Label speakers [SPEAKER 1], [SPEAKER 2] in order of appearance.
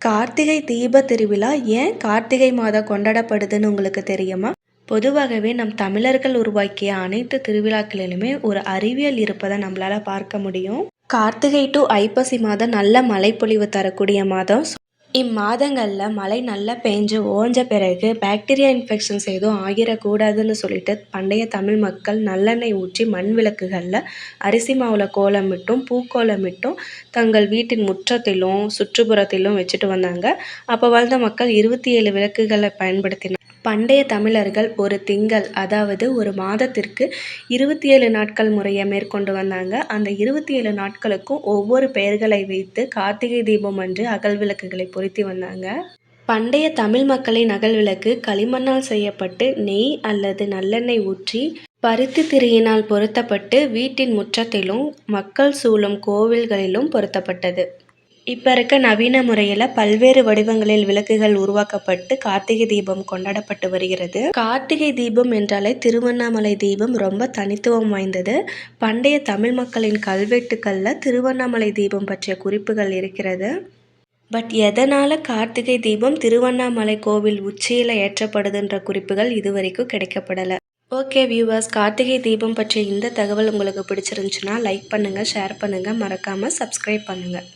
[SPEAKER 1] கார்த்திகை தீப திருவிழா ஏன் கார்த்திகை மாதம் கொண்டாடப்படுதுன்னு உங்களுக்கு தெரியுமா? பொதுவாகவே நம் தமிழர்கள் உருவாக்கிய அனைத்து திருவிழாக்களிலுமே ஒரு அறிவியல் இருப்பதை நம்மளால் பார்க்க முடியும். கார்த்திகை டு ஐப்பசி மாதம் நல்ல மழைப்பொழிவு தரக்கூடிய மாதம். இம்மாதங்களில் மழை நல்லா பெஞ்சு ஓஞ்ச பிறகு பாக்டீரியா இன்ஃபெக்ஷன்ஸ் எதுவும் ஆகிடக்கூடாதுன்னு சொல்லிட்டு பண்டைய தமிழ் மக்கள் நல்லெண்ணெய் ஊற்றி மண் விளக்குகளில் அரிசி மாவில் கோலமிட்டும் பூக்கோலமிட்டும் தங்கள் வீட்டின் முற்றத்திலும் சுற்றுப்புறத்திலும் வச்சுட்டு வந்தாங்க. அப்போ வாழ்ந்த மக்கள் இருபத்தி ஏழு விளக்குகளை பயன்படுத்தினாங்க பண்டைய தமிழர்கள் ஒரு திங்கள் அதாவது ஒரு மாதத்திற்கு இருபத்தி ஏழு நாட்கள் முறையை மேற்கொண்டு வந்தாங்க. அந்த இருபத்தி ஏழு நாட்களுக்கும் ஒவ்வொரு பெயர்களை வைத்து கார்த்திகை தீபம் அன்று அகல் விளக்குகளை பொருத்தி வந்தாங்க. பண்டைய தமிழ் மக்களின் அகல் விளக்கு களிமண்ணால் செய்யப்பட்டு நெய் அல்லது நல்லெண்ணெய் ஊற்றி பருத்தி திரியினால் பொருத்தப்பட்டு வீட்டின் முற்றத்திலும் மக்கள் சூழும் கோவில்களிலும் பொருத்தப்பட்டது. இப்போ இருக்க நவீன முறையில் பல்வேறு வடிவங்களில் விளக்குகள் உருவாக்கப்பட்டு கார்த்திகை தீபம் கொண்டாடப்பட்டு வருகிறது. கார்த்திகை தீபம் என்றாலே திருவண்ணாமலை தீபம் ரொம்ப தனித்துவம் வாய்ந்தது. பண்டைய தமிழ் மக்களின் கல்வெட்டுக்களில் திருவண்ணாமலை தீபம் பற்றிய குறிப்புகள் இருக்கிறது. பட் எதனால் கார்த்திகை தீபம் திருவண்ணாமலை கோவில் உச்சியில் ஏற்றப்படுதுன்ற குறிப்புகள் இதுவரைக்கும் கிடைக்கப்படலை. ஓகே வியூவர்ஸ் கார்த்திகை தீபம் பற்றிய இந்த தகவல் உங்களுக்கு பிடிச்சிருந்துச்சுன்னா லைக் பண்ணுங்கள் ஷேர் பண்ணுங்கள் மறக்காமல் சப்ஸ்கிரைப் பண்ணுங்கள்